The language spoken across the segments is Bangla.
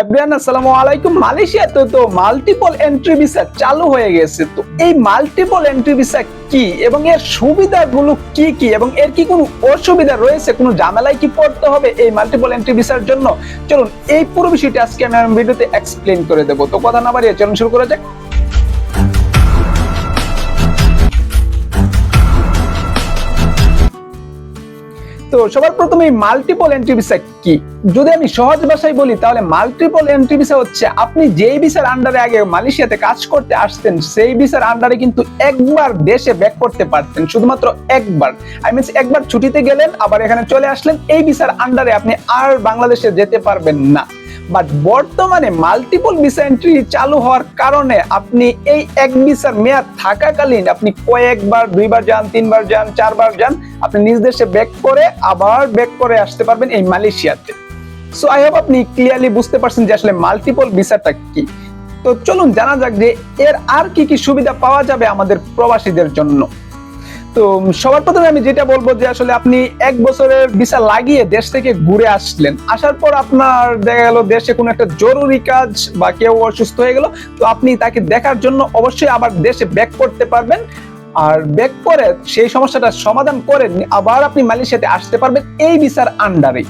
এভরিওয়ান আসসালামু আলাইকুম। মালয়েশিয়াতে তো মাল্টিপল এন্ট্রি ভিসা চালু হয়ে গেছে। তো এই মাল্টিপল এন্ট্রি ভিসা কি এবং এর সুবিধাগুলো কি কি এবং এর কি কোনো অসুবিধা রয়েছে? কোনো ঝামেলায় কি পড়তে হবে এই মাল্টিপল এন্ট্রি ভিসার জন্য? চলুন, এই পুরো বিষয়টি আজকে আমি ভিডিওতে এক্সপ্লেন করে দেবো। তো কথা না বাড়িয়ে চলুন শুরু করা যাক। তো সবার প্রথমে মাল্টিপল এন্ট্রি ভিসা কি? যদি আমি সহজ ভাষায় বলি, তাহলে মাল্টিপল এন্ট্রি ভিসা হচ্ছে আপনি যেই ভিসার আন্ডারে আগে মালয়েশিয়াতে কাজ করতে আসতেন, সেই ভিসার আন্ডারে কিন্তু একবার দেশে ব্যাক করতে পারতেন, শুধুমাত্র একবার। আই মিনস একবার ছুটিতে গেলেন, আবার এখানে চলে আসলেন, এই ভিসার আন্ডারে আপনি আর বাংলাদেশে যেতে পারবেন না। বাট বর্তমানে মাল্টিপল ভিসা এন্ট্রি চালু হওয়ার কারণে আপনি এই এক ভিসার মেয়াদ থাকাকালীন আপনি কয়েকবার, দুইবার যান, তিনবার যান, চারবার যান, আপনি নিজ দেশে ব্যাক করে আবার ব্যাক করে আসতে পারবেন এই মালয়েশিয়াতে। সো আই হোপ আপনি ক্লিয়ারলি বুঝতে পারছেন যে আসলে মাল্টিপল ভিসাটা কি। তো চলুন জানা যাক যে এর আর কি কি সুবিধা পাওয়া যাবে আমাদের প্রবাসীদের জন্য। তো সবার প্রথমে আমি যেটা বলব যে আসলে আপনি এক বছরের ভিসা লাগিয়ে দেশ থেকে ঘুরে আসলেন। আসার পর আপনার দেখা গেল দেশে কোনো একটা জরুরি কাজ বা কেউ অসুস্থ হয়ে গেল, তো আপনি তাকে দেখার জন্য অবশ্যই আবার দেশে ব্যাক করতে পারবেন। আর ব্যাক করে সেই সমস্যাটা সমাধান করে আবার আপনি মালয়েশিয়াতে আসতে পারবেন এই ভিসার আন্ডারে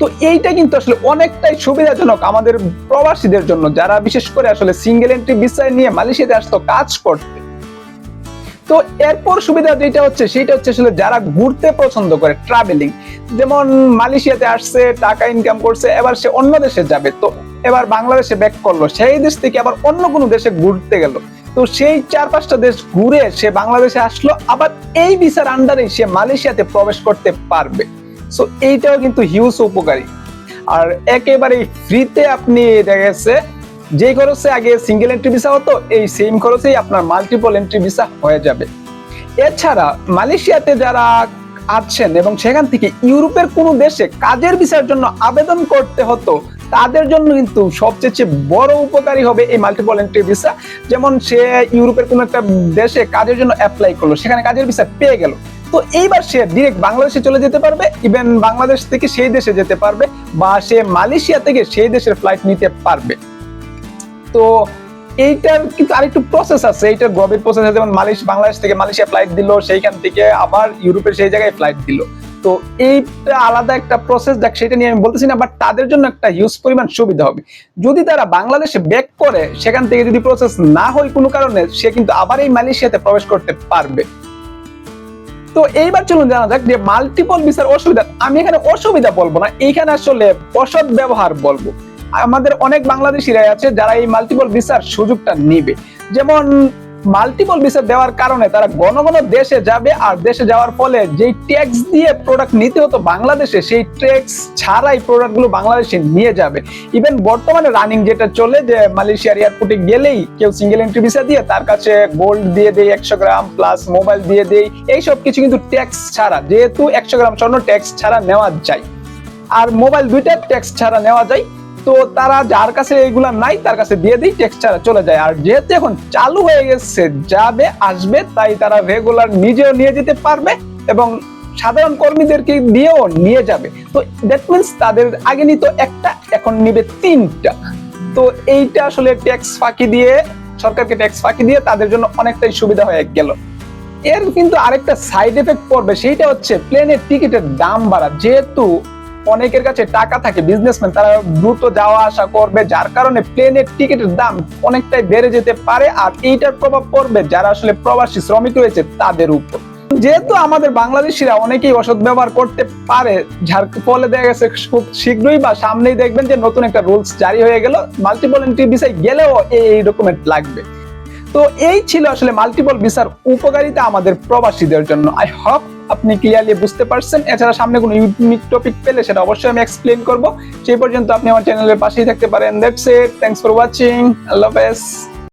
তো এইটা কিন্তু আসলে অনেকটাই সুবিধাজনক আমাদের প্রবাসীদের জন্য, যারা বিশেষ করে আসলে সিঙ্গেল এন্ট্রি ভিসা নিয়ে মালয়েশিয়াতে আসতো, কাজ করতে। তো এরপর সুবিধা যেটা হচ্ছে সেটা হচ্ছে আসলে যারা ঘুরতে পছন্দ করে ট্রাভেলিং যেমন মালয়েশিয়াতে আসছে, টাকা ইনকাম করছে, এবার সে অন্য দেশে যাবে, তো এবার বাংলাদেশে ব্যাক করল, সেই দেশ থেকে আবার অন্য কোনো দেশে ঘুরতে গেল। তো সেই চার পাঁচটা দেশ ঘুরে সে বাংলাদেশে আসলো, আবার এই ভিসার আন্ডারে সে মালয়েশিয়াতে প্রবেশ করতে পারবে। সো এইটাও কিন্তু হিউজ উপকারী। আর একেবারে ফ্রিতে আপনি দেখা যে খরচে আগে সিঙ্গেল এন্ট্রি ভিসা হতো, এই সেম খরচেই আপনার মাল্টিপল এন্ট্রি ভিসা হয়ে যাবে। এছাড়া মালয়েশিয়াতে যারা আছেন এবং সেখান থেকে ইউরোপের কোনো দেশে কাজের ভিসার জন্য আবেদন করতে হতো, তাদের জন্য কিন্তু সবচেয়ে বড় উপকারী হবে এই মাল্টিপল এন্ট্রি ভিসা যেমন সে ইউরোপের কোনো একটা দেশে কাজের জন্য অ্যাপ্লাই করল, সেখানে কাজের ভিসা পেয়ে গেল। তো এইবার সে ডিরেক্ট বাংলাদেশে চলে যেতে পারবে ইভেন বাংলাদেশ থেকে সেই দেশে যেতে পারবে বা সে মালয়েশিয়া থেকে সেই দেশের ফ্লাইট নিতে পারবে। তো এইটার কিন্তু আরেকটু প্রসেস আছে। এইটার গভীর প্রসেস আছে, যেমন মালয়েশিয়া বাংলাদেশ থেকে মালয়েশিয়া ফ্লাইট দিল, সেইখান থেকে আবার ইউরোপের সেই জায়গায় ফ্লাইট দিল। তো এইটা আলাদা একটা প্রসেস দেখ, সেটা নিয়ে আমি বলতেছি না বাট তাদের জন্য একটা হিউজ পরিমাণ সুবিধা হবে। যদি তারা বাংলাদেশে ব্যাক করে, সেখান থেকে যদি প্রসেস না হয় কোনো কারণে, সে কিন্তু আবার এই মালয়েশিয়াতে প্রবেশ করতে পারবে। তো এইবার চলুন জানা যাক যে মাল্টিপল ভিসার অসুবিধা আমি এখানে অসুবিধা বলব না, এইখানে আসলে অসৎ ব্যবহার বলব। আমাদের অনেক বাংলাদেশিরাই আছে যারা এই মাল্টিপল ভিসার সুযোগটা নিবে। যেমন মাল্টিপল ভিসা দেওয়ার কারণে তারা ঘন ঘন দেশে যাবে আর দেশে যাওয়ার ফলে যেই ট্যাক্স দিয়ে প্রোডাক্ট নিতে হতো বাংলাদেশে, সেই ট্যাক্স ছাড়াই প্রোডাক্টগুলো বাংলাদেশে নিয়ে যাবে। ইভেন বর্তমানে রানিং যেটা চলে যে মালয়েশিয়ার এয়ারপোর্টে গেলেই কেউ সিঙ্গেল এন্ট্রি ভিসা দিয়ে তার কাছে গোল্ড দিয়ে দেয়, একশো গ্রাম প্লাস মোবাইল দিয়ে দেয়, এইসব কিছু কিন্তু ট্যাক্স ছাড়া, যেহেতু একশো গ্রাম স্বর্ণ ট্যাক্স ছাড়া নেওয়া যায়। আর মোবাইল দুইটা ট্যাক্স ছাড়া নেওয়া যায়। তো তারা যার কাছে এগুলা নাই, তার কাছে দিয়ে দিই ট্যাক্স ছাড়া চলে যায়। আর যেহেতু এখন চালু হয়ে গেছে, যাবে, আসবে, তাই তারা রেগুলার নিজেও নিয়ে যেতে পারবে এবং সাধারণ কর্মীদেরকে দিয়েও নিয়ে যাবে। তো দ্যাট মিনস তাদের আগে নিত একটা, এখন নিবে তিনটা। তো এইটা আসলে ট্যাক্স ফাঁকি দিয়ে, সরকারকে ট্যাক্স ফাঁকি দিয়ে তাদের জন্য অনেকটাই সুবিধা হয়ে গেল। এর কিন্তু আরেকটা সাইড এফেক্ট পড়বে, সেইটা হচ্ছে প্লেনের টিকিটের দাম বাড়া। যেহেতু অনেকের কাছে টাকা থাকে বিজনেসম্যান তারা দ্রুত যাওয়া আসা করবে, যার কারণে প্লেনের টিকিটের দাম অনেকটাই বেড়ে যেতে পারে আর এইটার প্রভাব পড়বে যারা আসলে প্রবাসী, শ্রমিক রয়েছে তাদের উপর। যেহেতু আমাদের বাংলাদেশিরা অনেকেই অসৎ ব্যবহার করতে পারে, যার ফলে দেখা গেছে খুব শীঘ্রই বা সামনেই দেখবেন যে নতুন একটা রুলস জারি হয়ে গেল মাল্টিপল এন্ট্রি বিষয় গেলেও এই ডকুমেন্ট লাগবে। তো এই ছিল আসলে মাল্টিপল ভিসার উপকারিতা আমাদের প্রবাসীদের জন্য। আই হোপ আপনি ক্লিয়ারলি বুঝতে পারছেন। এছাড়া সামনে কোনো ইউনিক টপিক পেলে সেটা অবশ্যই আমি এক্সপ্লেন করব। সেই পর্যন্ত আপনি আমার চ্যানেলের পাশেই থাকতে পারেন। That's it thanks for watching আল্লাহ হাফেজ।